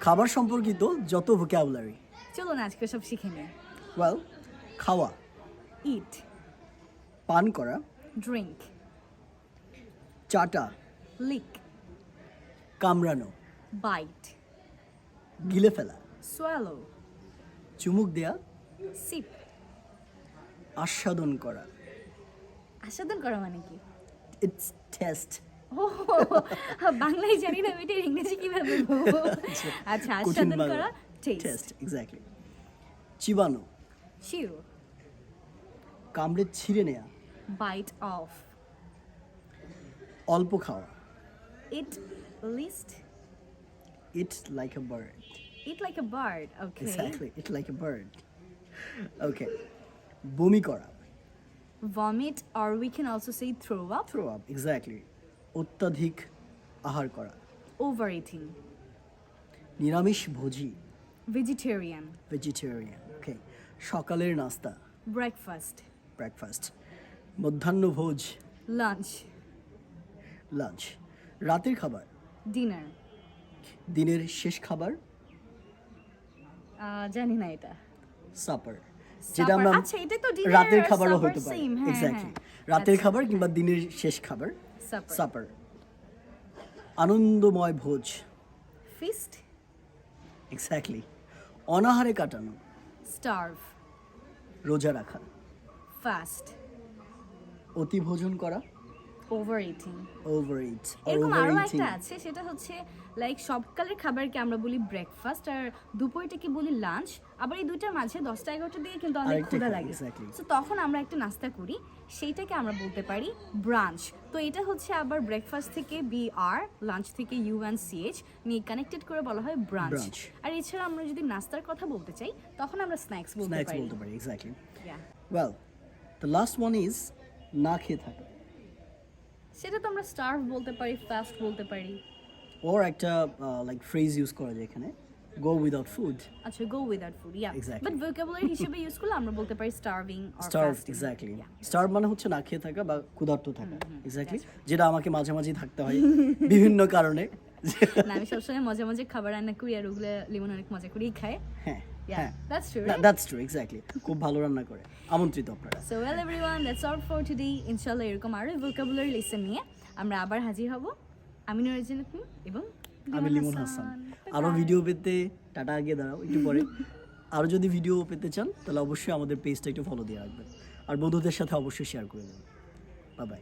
খাবার সম্পর্কিত যত ভোক্যাবুলারি চলুন আজকে সব শিখে নিই। ওয়েল খাওয়া। ইট পান করা। ড্রিঙ্ক চাটা। লিক কামড়ানো। বাইট গিলে ফেলা। সোয়ালো চুমুক দেয়া। সিপ আস্বাদন করা। আস্বাদন করা মানে কি? ইটস টেস্ট ও বাংলায় জানি না এটা ইংরেজি কীভাবে বলব? আচ্ছা আস্বাদন করা টেস্ট এক্স্যাক্টলি চিবানো। চিউ কামড়ে ছিঁড়ে নেয়া। বাইট অফ অল্প খাওয়া। Eat least it's like a bird eat like a bird okay exactly eat like a bird okay বমি করা। Vomit or we can also say throw up. Throw up exactly অত্যাধিক আহার করা। Overeating. নিরামিষ ভোজি। Vegetarian vegetarian okay সকালের নাস্তা। Breakfast breakfast মধ্যাহ্নভোজ lunch. Lunch lunch রাতের খাবার। ডিনার দিনের শেষ খাবার? জানি না এটা। সাপার যেটা আমরা আচ্ছা, এটা তো রাতের খাবারও হতে পারে। হ্যাঁ, এক্স্যাক্টলি হ্যাঁ। রাতের আচ্ছা। খাবার কিংবা দিনের শেষ খাবার? সাপার আনন্দময় ভোজ। ফিস্ট এক্স্যাক্টলি অনাহারে কাটানো। Starve. রোজা রাখা। Fast. অতি ভোজন করা overeating. ওভার ইট এরকম ওভার আরও একটা আছে সেটা হচ্ছে লাইক সকালের খাবারকে আমরা বলি ব্রেকফাস্ট আর দুপুরটাকে বলি লাঞ্চ আবার এই দুইটার মাঝে দশটা এগারোটার দিকে কিন্তু অনেক ক্ষুধা লাগে. তো তখন আমরা একটা নাস্তা করি সেইটাকে আমরা বলতে পারি ব্রাঞ্চ তো এটা হচ্ছে আবার ব্রেকফাস্ট থেকে বি আর লাঞ্চ থেকে ইউ অ্যান্ড সি এইচ নিয়ে কানেক্টেড করে বলা হয় ব্রাঞ্চ আর এছাড়া আমরা যদি নাস্তার কথা বলতে চাই তখন আমরা স্ন্যাক্স বলতে স্ন্যাক্স পারি। বলতে পারি exactly well the last one is না খেয়ে থাকা। সেটা তো আমরা স্টার্ভ বলতে পারি ফাস্ট বলতে পারি। ওর একটা লাইক ফ্রেজ ইউজ করা যায় এখানে গো উইদাউট ফুড আচ্ছা go without food yeah Exactly. But vocabulary হিসেবে ইউজ করলে আমরা বলতে পারি starving or starve exactly starve মানে হচ্ছে না খেয়ে থাকা বা ক্ষুধার্ত থাকা এক্স্যাক্টলি যেটা আমাকে মাঝে মাঝে থাকতে হয় বিভিন্ন কারণে। না আমি সবসময় মজা মজা খাবার রান্না করি আর ওগুলো লিমন অনেক মজা করেই খায় হ্যাঁ। Yeah, হ্যাঁ। that's true, right? এক্স্যাক্টলি খুব ভালো রান্না করে। আমন্ত্রিত আপনারা। Well everyone that's all for today ইনশাআল্লাহ এরকম আরও ভোকাবুলারি লেসন নিয়ে আমরা আবার হাজির হব আমি নুরজান এবং আমি লিমন হাসান। আরও ভিডিও পেতে টাটা আগে দাঁড়াও একটু পরে। আরও যদি ভিডিও পেতে চান তাহলে অবশ্যই আমাদের পেজটা একটু ফলো দিয়ে রাখবেন। আর বন্ধুদের সাথে অবশ্যই শেয়ার করে দেবেন। বাই